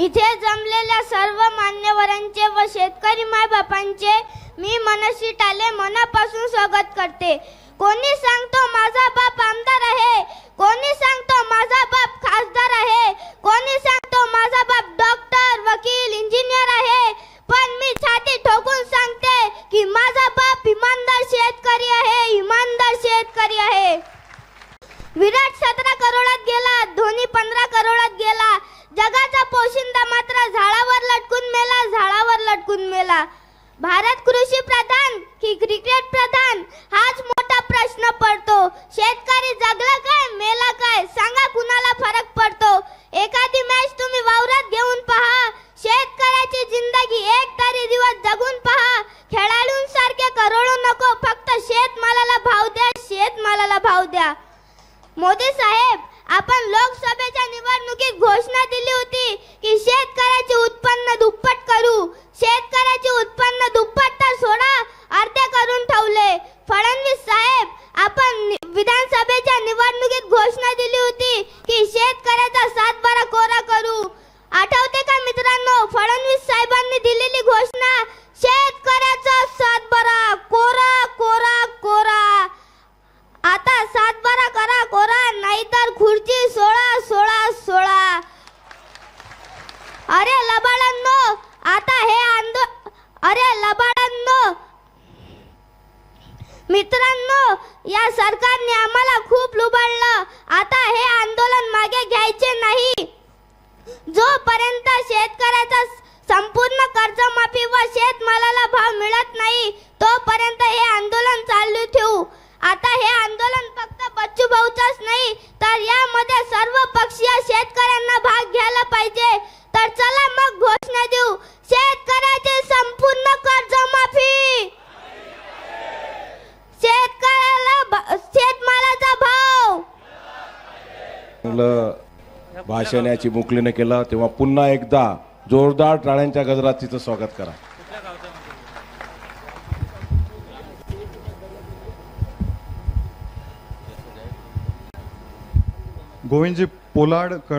इथे जमलेल्या सर्व मान्यवरांचे व शेतकरी मायबापांचे मी मनशी टाले मनापासून स्वागत करते. कोणी सांगतो माझा बाप आमदार आहे? कोणी सांगतो माझा बाप खासदार आहे? कोणी सांगतो माझा बाप डॉक्टर वकील इंजिनियर आहे? पण मी छाती ठोकून सांगते की माझा बाप इमानदार शेतकरी आहे इमानदार शेतकरी आहे. विराट सतरा झाला भारत कृषी प्रधान की क्रिकेट प्रधान? हाच मोठा प्रश्न पडतो. शेतकरी जगला काय मेला काय? सांगा कुणाला फरक पडतो. एखादी मॅच तुम्ही वावरात घेऊन पहा. शेतकऱ्याची जिंदगी एक तरी दिवस जगून पहा. खेळाडूंसारखे करोडो नको फक्त शेतमालाला भाव द्या शेतमालाला भाव द्या. मोदी साहेब आपण लोकसभेच्या निवडणुकीत घोषणा दिली होती की शेतकऱ्याचे उत्पन्न दुप्पट करू शेतकऱ्याचे उत्पन्न दुप्पट तर सोडा अर्धे करून ठेवले फडणवीस साहेब आपण नि- विधानसभेच्या निवडणुकीत घोषणा दिली होती की शेतकऱ्याचा सातबारा कोरा करू आठवते का मित्रांनो फडणवीस साहेबांनी दिलेली घोषणा शेतकऱ्याचा सातबारा कोरा कोरा कोरा आता सातबारा करा कोरा नाहीतर खुर्ची सोळा सोळा सोळा अरे लबाडांनो आता हे आंदो अरे लबाडांनो मित्रांनो या सरकारने आम्हाला खूप लुबाडलं. आता हे आंदोलन मागे घ्यायचे नाही. जोपर्यंत शेतकऱ्याचा संपूर्ण कर्जमाफी व शेतमालाला भाव मिळत नाही तोपर्यंत हे आंदोलन चालू ठेवू. आता हे आंदोलन फक्त बच्चू भाऊचाच नाही तर यामध्ये सर्व पक्षीय शेतकऱ्यांना भाग घ्यायला पाहिजे. तर चला मग घोषणा देऊ. चांगलं भाषण या केलं तेव्हा पुन्हा एकदा जोरदार टाळ्यांच्या गजरात तिचं स्वागत करा. गोविंदजी पोलाड कळम